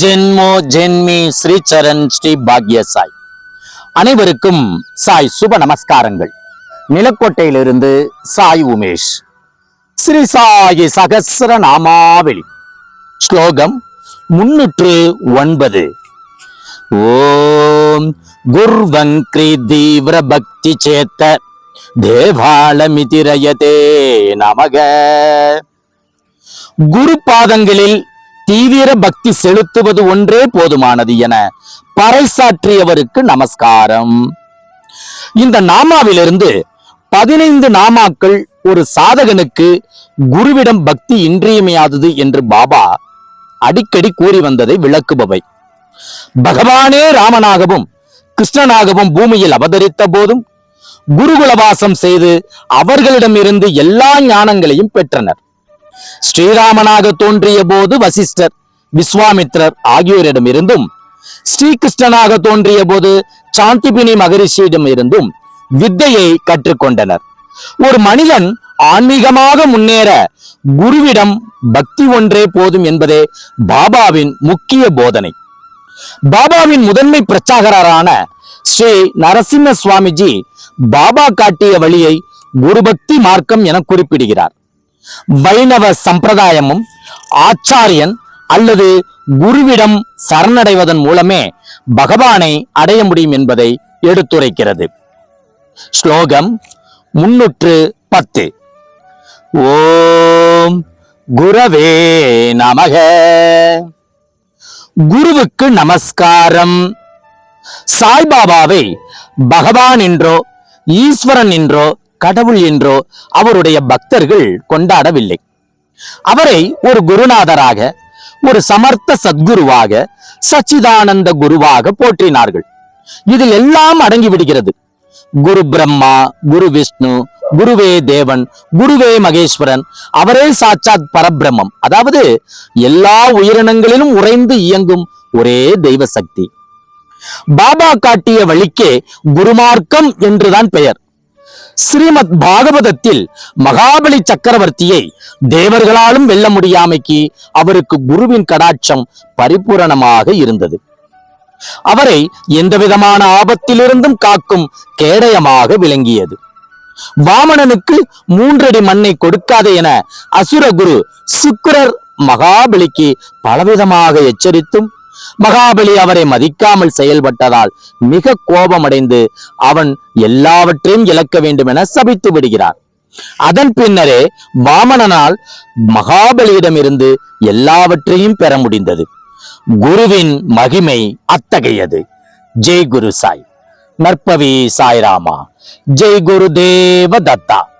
ஜென்மோ ஜென்மி ஸ்ரீ சரண் ஸ்ரீ பாக்ய சாய். அனைவருக்கும் சாய் சுப நமஸ்காரங்கள். நிலக்கோட்டையிலிருந்து சாய் உமேஷ். ஸ்ரீ சாயி சகசர நாமாவளி. ஸ்லோகம் முன்னூற்று ஒன்பது. ஓம் குர்வங்கிரி தீவிர பக்தி சேத்த தேவாளமிதிரயதே நமக. குரு பாதங்களில் தீவிர பக்தி செலுத்துவது ஒன்றே போதுமானது என பறைசாற்றியவருக்கு நமஸ்காரம். இந்த நாமாவிலிருந்து பதினைந்து நாமாக்கள் ஒரு சாதகனுக்கு குருவிடம் பக்தி இன்றியமையாதது என்று பாபா அடிக்கடி கூறி வந்ததை விளக்குபவை. பகவானே ராமனாகவும் கிருஷ்ணனாகவும் பூமியில் அவதரித்த போதும் குருகுலவாசம் செய்து அவர்களிடமிருந்து எல்லா ஞானங்களையும் பெற்றனர். ஸ்ரீராமனாக தோன்றிய போது வசிஷ்டர் விஸ்வாமித்ரர் ஆகியோரிடமிருந்தும் ஸ்ரீகிருஷ்ணனாக தோன்றிய போது சாந்திபினி மகரிஷியிடம் இருந்தும் வித்தையை கற்றுக்கொண்டனர். ஒரு மனிதன் ஆன்மீகமாக முன்னேற குருவிடம் பக்தி ஒன்றே போதும் என்பதே பாபாவின் முக்கிய போதனை. பாபாவின் முதன்மை பிரச்சாகரான ஸ்ரீ நரசிம்ம சுவாமிஜி பாபா காட்டிய வழியை குருபக்தி மார்க்கம் என குறிப்பிடுகிறார். வைணவ சம்பிரதாயமும் ஆச்சாரியன் அல்லது குருவிடம் சரணடைவதன் மூலமே பகவானை அடைய முடியும் என்பதை எடுத்துரைக்கிறது. ஸ்லோகம் முன்னூற்று பத்து. ஓம் குரவே நமக. குருவுக்கு நமஸ்காரம். சாய்பாபாவை பகவான் என்றோ ஈஸ்வரன் என்றோ கடவுள் என்றோ அவருடைய பக்தர்கள் கொண்டாடவில்லை. அவரை ஒரு குருநாதராக ஒரு சமர்த்த சத்குருவாக சச்சிதானந்த குருவாக போற்றினார்கள். இதில் எல்லாம் அடங்கி விடுகிறது குரு பிரம்மா குரு விஷ்ணு குருவே தேவன் குருவே மகேஸ்வரன் அவரே சாட்சாத் பரபிரம்மம். அதாவது எல்லா உயிரினங்களிலும் உறைந்து இயங்கும் ஒரே தெய்வ சக்தி பாபா காட்டிய வழிக்கே குருமார்க்கம் என்றுதான் பெயர். ஸ்ரீமத் பாகவதத்தில் மகாபலி சக்கரவர்த்தியை தேவர்களாலும் வெல்ல முடியாமைக்கு அவருக்கு குருவின் கடாட்சம் பரிபூரணமாக இருந்தது. அவரை எந்தவிதமான ஆபத்திலிருந்தும் காக்கும் கேடயமாக விளங்கியது. வாமணனுக்கு மூன்றடி மண்ணை கொடுக்காதே என அசுரகுரு சுக்கரர் மகாபலிக்கு பலவிதமாக எச்சரித்தும் மகாபலி அவரை மதிக்காமல் செயல்பட்டதால் மிக கோபமடைந்து அவன் எல்லாவற்றையும் இழக்க வேண்டும் என சபித்து விடுகிறார். அதன் பின்னரே வாமணனால் மகாபலியிடமிருந்து எல்லாவற்றையும் பெற முடிந்தது. குருவின் மகிமை அத்தகையது. ஜெய் குரு சாய். நற்பவி சாய்ராமா. ஜெய் குரு தேவ தத்தா.